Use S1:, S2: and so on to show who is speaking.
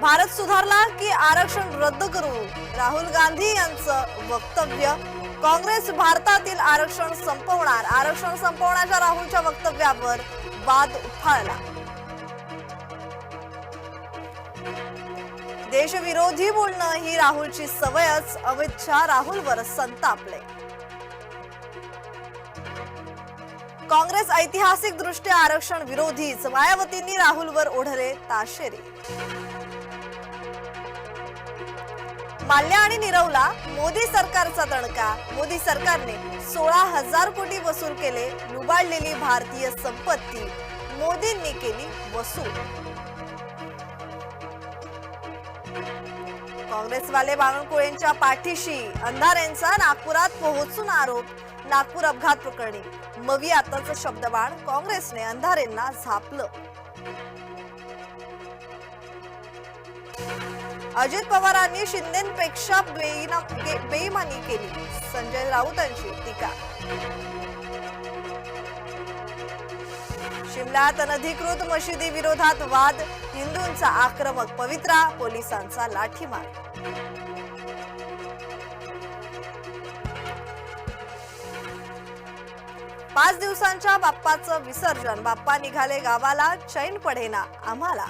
S1: भारत सुधारला की आरक्षण रद्द करू? राहुल गांधी यांचं वक्तव्य काँग्रेस भारतातील आरक्षण संपवणार आरक्षण संपवण्याच्या राहुलच्या वक्तव्यावर वाद उफाळला. देशविरोधी बोलणं ही राहुलची सवयच अमित शहा राहुलवर संतापले. काँग्रेस ऐतिहासिक दृष्ट्या आरक्षण विरोधीच मायावतींनी राहुलवर ओढले ताशेरे. माल्या आणि निरवला मोदी सरकारचा दणका. मोदी सरकारने सोळा हजार कोटी वसूल केले लुबाडलेली भारतीय संपत्ती. मोदींनी केली वसूल. काँग्रेसवाले बावनकुळेंच्या पाठीशी अंधारेंचा नागपुरात पोहोचून आरोप नागपूर अपघात प्रकरणी. मवियातच शब्दबाण काँग्रेसने अंधारेंना झापलं. अजित पवारांनी शिंदेपेक्षा बेईमानी केली. संजय राऊतांची टीका. शिमल्यात अनधिकृत मशिदी विरोधात वाद हिंदूंचा आक्रमक पवित्रा पोलिसांचा लाठीमार. पाच दिवसांच्या बाप्पाचं विसर्जन बाप्पा निघाले गावाला चैन पडेना आम्हाला.